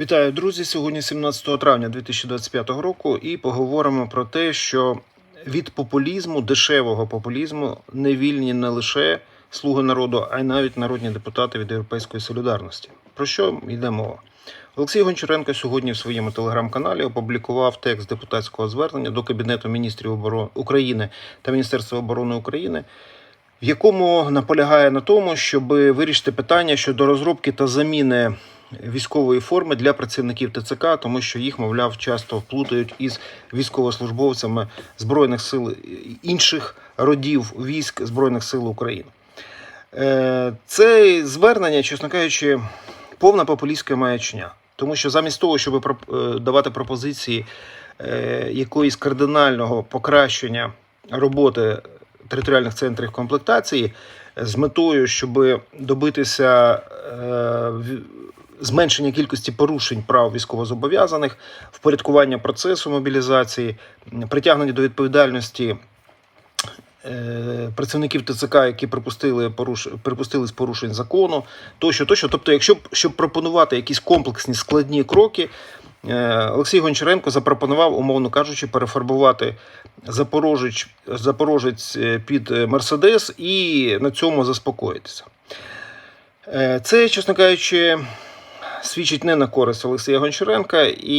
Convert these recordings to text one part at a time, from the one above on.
Вітаю, друзі! Сьогодні 17 травня 2025 року, і поговоримо про те, що від популізму, дешевого популізму, не вільні не лише слуги народу, а й навіть народні депутати від Європейської солідарності. Про що йде мова? Олексій Гончаренко сьогодні в своєму телеграм-каналі опублікував текст депутатського звернення до Кабінету міністрів оборони України та Міністерства оборони України, в якому наполягає на тому, щоб вирішити питання щодо розробки та заміни військової форми для працівників ТЦК, тому що їх, мовляв, часто плутають із військовослужбовцями збройних сил інших родів військ збройних сил України. Е, Це звернення, чесно кажучи, повна популістська маячня. Тому що замість того, щоб е, давати пропозиції е, якоїсь кардинального покращення роботи територіальних центрів комплектації з метою, щоб добитися зменшення кількості порушень прав військовозобов'язаних, впорядкування процесу мобілізації, притягнення до відповідальності е, працівників ТЦК, які припустили поруш... припустили з порушень закону, тощо, тощо. Тобто, якщо щоб пропонувати якісь комплексні складні кроки, е, Олексій Гончаренко запропонував, умовно кажучи, перефарбувати Запорожець, Запорожець під е, Мерседес і на цьому заспокоїтися. Це, чесно кажучи, свідчить не на користь Олексія Гончаренка і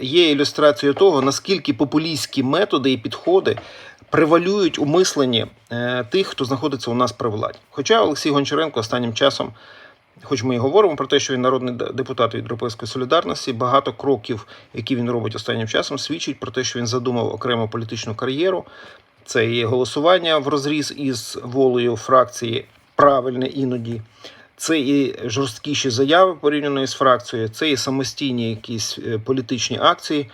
є ілюстрацією того, наскільки популістські методи і підходи превалюють у мисленні е, тих, хто знаходиться у нас при владі. Хоча Олексій Гончаренко останнім часом, хоч ми і говоримо про те, що він народний депутат від Європейської солідарності, багато кроків, які він робить останнім часом, свідчить про те, що він задумав окрему політичну кар'єру. Це і голосування в розріз із волею фракції правильне іноді. Це і жорсткіші заяви порівняно з фракцією, це і самостійні якісь е, політичні акції.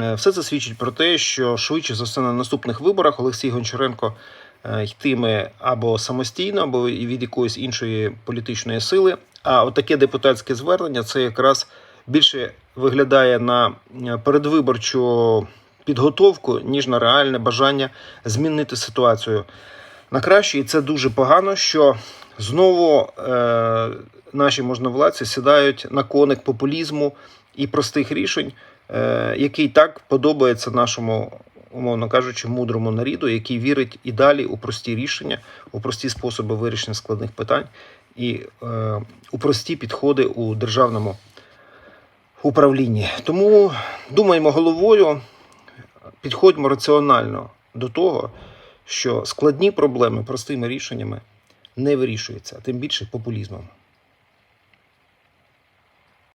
Е, Все це свідчить про те, що швидше за все на наступних виборах Олексій Гончаренко е, йтиме або самостійно, або від якоїсь іншої політичної сили. А отаке депутатське звернення це якраз більше виглядає на передвиборчу підготовку, ніж на реальне бажання змінити ситуацію на краще. І це дуже погано, що знову е, наші можновладці сідають на коник популізму і простих рішень, е, який так подобається нашому, умовно кажучи, мудрому наріду, який вірить і далі у прості рішення, у прості способи вирішення складних питань і е, у прості підходи у державному управлінні. Тому думаємо головою, підходьмо раціонально до того, що складні проблеми простими рішеннями не вирішується, тим більше популізмом.